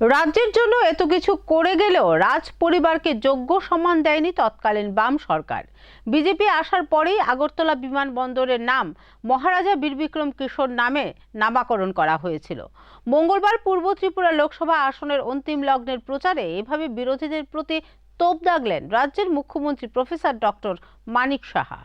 রাজ্যের জন্য এত কিছু করে গেলেও রাজ পরিবারকে যোগ্য সম্মান দেয়নি তৎকালীন বাম সরকার। বিজেপি আসার পরেই আগরতলা বিমানবন্দরের নাম মহারাজা বীরবিক্রম কিশোর নামে নামাকরণ করা হয়েছিল। মঙ্গলবার পূর্ব ত্রিপুরা লোকসভা আসনের অন্তিম লগ্নের প্রচারে এভাবে বিরোধীদের প্রতি তোপ দাগলেন রাজ্যের মুখ্যমন্ত্রী প্রফেসর ডক্টর মানিক সাহা।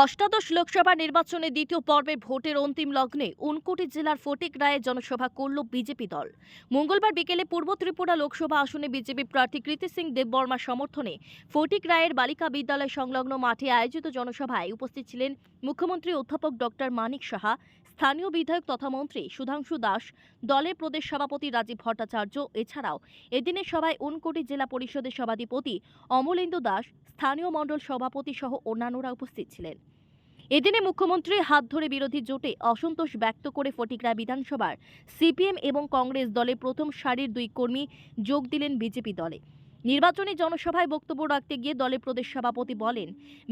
অষ্টাদশ লোকসভা নির্বাচনে দ্বিতীয় পর্বের ভোটের অন্তিম লগ্নে উনকোটি জেলার ফটিক রায়ে জনসভা করল বিজেপি দল। মঙ্গলবার বিকেলে পূর্ব ত্রিপুরা লোকসভা আসনে বিজেপি প্রার্থী কৃতি সিং দেববর্মার সমর্থনে ফটিক রায়ের বালিকা বিদ্যালয় সংলগ্ন মাঠে আয়োজিত জনসভায় উপস্থিত ছিলেন মুখ্যমন্ত্রী অধ্যাপক ডক্টর মানিক সাহা, স্থানীয় বিধায়ক তথা মন্ত্রী সুধাংশু দাস, দলের প্রদেশ সভাপতি রাজীব ভট্টাচার্য, এছাড়াও এদিনের সভায় উনকোটি জেলা পরিষদের সভাধিপতি অমলেন্দু দাস, স্থানীয় মণ্ডল সভাপতি সহ অন্যান্যরা উপস্থিত ছিলেন। এদিনে মুখ্যমন্ত্রীর হাত ধরে বিরোধী জোটে অসন্তোষ ব্যক্ত করে ফটিকরা বিধানসভার সিপিএম এবং কংগ্রেস দলে প্রথম সারির দুই কর্মী যোগ দিলেন বিজেপি দলে। নির্বাচনী জনসভায় বক্তব্য রাখতে গিয়ে দলের প্রদেশ সভাপতি বলেন,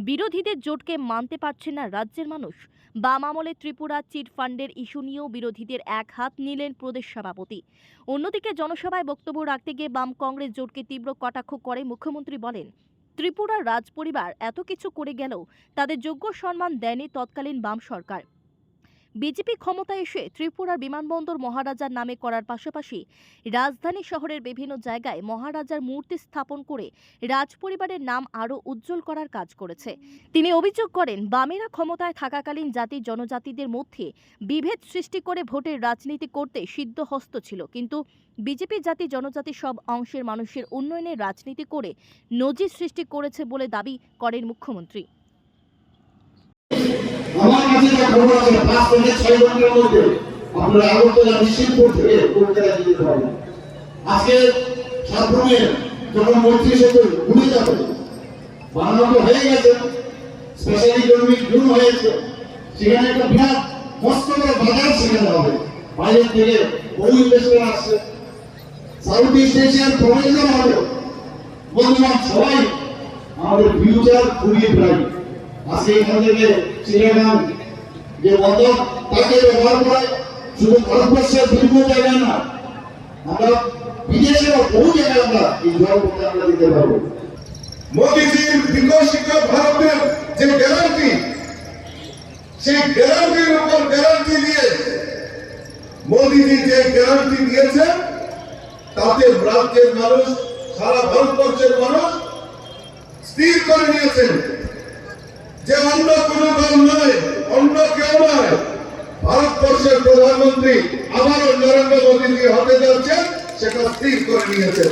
বিরোধীদের জোটকে মানতে পারছে না রাজ্যের মানুষ। বাম আমলে ত্রিপুরা চিট ফান্ডের ইস্যু নিয়েও বিরোধীদের এক হাত নিলেন প্রদেশ সভাপতি। অন্যদিকে জনসভায় বক্তব্য রাখতে গিয়ে বাম কংগ্রেস জোটকে তীব্র কটাক্ষ করে মুখ্যমন্ত্রী বলেন ত্রিপুরার রাজপরিবার এত কিছু করে গেলেও তাদের যোগ্য সম্মান দেয়নি তৎকালীন বাম সরকার। বিজেপি ক্ষমতায় এসে ত্রিপুরার বিমানবন্দর মহারাজার নামে করার পাশাপাশি রাজধানী শহরের বিভিন্ন জায়গায় মহারাজার মূর্তি স্থাপন করে রাজ পরিবারের নাম আরও উজ্জ্বল করার কাজ করেছে। তিনি অভিযোগ করেন, বামেরা ক্ষমতায় থাকাকালীন জাতি জনজাতিদের মধ্যে বিভেদ সৃষ্টি করে ভোটের রাজনীতি করতে সিদ্ধহস্ত ছিল। কিন্তু বিজেপি জাতি জনজাতি সব অংশের মানুষের উন্নয়নের রাজনীতি করে নজির সৃষ্টি করেছে বলে দাবি করেন মুখ্যমন্ত্রী। খবর আছে পাঁচ থেকে ছয় ঘণ্টার মধ্যে আপনারা আগরতলা নিশ্চিতপুর থেকে কলকাতা যেতে পারবেন আজকে সাতভূমে যখন মৈত্রী সেতু ঘুরে যাবে, বানানো হয়ে সবাই আমাদের ফিউচার খুবই ব্রাইট আজকে এখান থেকে চিড়িয়াখান যে বন্দর তাকে ব্যবহার করে শুধু ভারতবর্ষের বিভিন্ন জায়গায় না, আমরা বিদেশের বহু জায়গায় আমরা এই জলপথে আমরা দিতে পারব। মোদীজির বিকশিত ভারতের যে গ্যারান্টি সেই গ্যারান্টির উপর গ্যারান্টি দিয়ে মোদীজি যে গ্যারান্টি দিয়েছেন, তাতে রাজ্যের মানুষ, সারা ভারতবর্ষের মানুষ স্থির করে নিয়েছেন। যে অন্য কোনো দল আবারও নরেন্দ্র মোদী হতে যাচ্ছেন সেটা স্থির করে নিয়েছেন